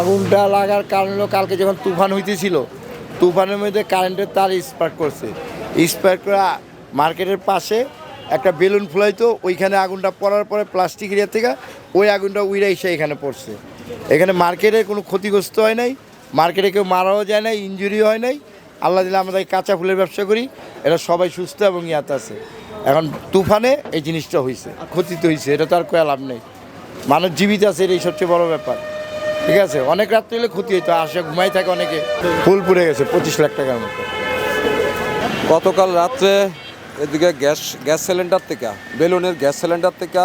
আগুনটা লাগার কারণ হলো কালকে যখন তুফান হইতেছিল, তুফানের মধ্যে কারেন্টের তার স্পার্ক করছে। স্পার্ক করা মার্কেটের পাশে একটা বেলুন ফুলাইতো, ওইখানে আগুনটা পড়ার পরে প্লাস্টিক এরিয়া থেকে ওই আগুনটা উইরা এসে এখানে পড়ছে। এখানে মার্কেটে কোনো ক্ষতিগ্রস্ত হয় নাই, মার্কেটে কেউ মারাও যায় নাই ইঞ্জুরি হয় নাই। আল্লাহ দিলে আমরা কাঁচা ফুলের ব্যবসা করি এটা সবাই সুস্থ এবং ইয়াতে আছে। এখন তুফানে এই জিনিসটা হয়েছে ক্ষতি তো হয়েছে এটা তো আর কয়া লাভ নেই। মানুষ জীবিত আছে, এটাই সবচেয়ে বড় ব্যাপার। ঠিক আছে? অনেক রাত্রি হলে ক্ষতি হইতো, আসে, ঘুমাই থাকে অনেকে। ফুল পুড়ে গেছে, পঁচিশ লাখ টাকার মতো। গতকাল রাত্রে এদিকে গ্যাস গ্যাস সিলিন্ডার থেকে, বেলুনের গ্যাস সিলিন্ডার থেকে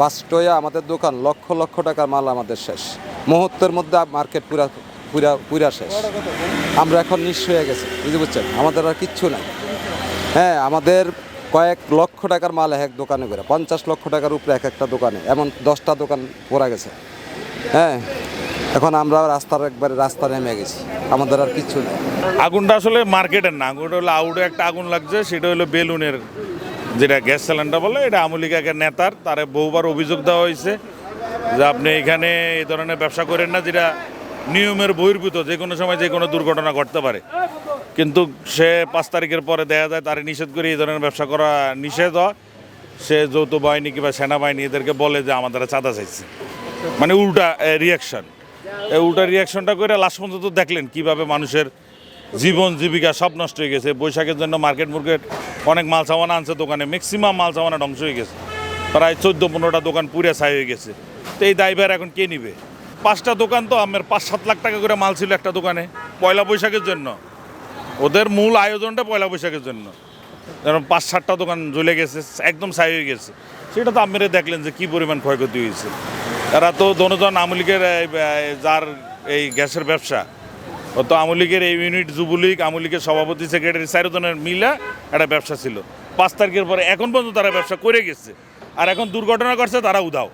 বাস্ট হয়ে আমাদের দোকান, লক্ষ লক্ষ টাকার মাল আমাদের শেষ। মুহূর্তের মধ্যে মার্কেট পুরা পুরা পুরা শেষ। আমরা এখন নিঃস্ব হয়ে গেছি, বুঝতে পারছেন? আমাদের আর কিচ্ছু নাই। হ্যাঁ আমাদের কয়েক লক্ষ টাকার মাল এক দোকানে করে, পঞ্চাশ লক্ষ টাকার উপরে এক একটা দোকানে, এমন দশটা দোকান পড়া গেছে। হ্যাঁ এখন আমরা রাস্তার একবারে রাস্তা নেমে গেছি। আমাদের আর কিচ্ছু নেই। আগুনটা আসলে মার্কেটের না, আগুনটা হলো আউটে একটা আগুন লাগছে, সেটা হলো বেলুনের যেটা গ্যাস সিলিন্ডার বলে, এটা আমলিকাকে নেতার, তারে বহুবার অভিযোগ দেওয়া হয়েছে যে আপনি এখানে এই ধরনের ব্যবসা করেন না, যেটা নিয়মের বহির্ভূত, যে কোনো সময় যে কোনো দুর্ঘটনা ঘটতে পারে। কিন্তু সে পাঁচ তারিখের পরে দেখা যায় তারে নিষেধ করে এই ধরনের ব্যবসা করা নিষেধ হয়। সে যৌথ বাহিনী কিংবা সেনাবাহিনী এদেরকে বলে যে আমাদের চাঁদা চাইছে। মানে উল্টা রিয়াকশন উল্টা রিয়াকশনটা করে লাস্ট পর্যন্ত দেখলেন কীভাবে মানুষের জীবন, জীবিকা সব নষ্ট হয়ে গেছে। বৈশাখের জন্য মার্কেট মুর্কেট অনেক মাল সামানা আনছে দোকানে ম্যাক্সিমাম মাল সামানা ধ্বংস হয়ে গেছে। প্রায় চোদ্দ পনেরোটা দোকান পুরে ছাই হয়ে গেছে। তো এই দায়ভার এখন কে নিবে? পাঁচটা দোকান তো আমার পাঁচ সাত লাখ টাকা করে মাল ছিল একটা দোকানে, পয়লা বৈশাখের জন্য। ওদের মূল আয়োজনটা পয়লা বৈশাখের জন্য। যেমন পাঁচ সাতটা দোকান জ্বলে গেছে, একদম ছাই হয়ে গেছে। সেটা তো আপনারা দেখলেন যে কী পরিমাণ ক্ষয়ক্ষতি হয়েছে। এরা তো দনজন এই, এই, যার এই গ্যাসের ব্যবসা। ও তো আমলিকের এই ইউনিট যুবলীগ আমলিকের সভাপতি সেক্রেটারি চারজনের মিলা একটা ব্যবসা ছিল। পাঁচ তারিখের পরে এখন পর্যন্ত তারা ব্যবসা করে গেছে। আর এখন দুর্ঘটনা করছে তারা উদাও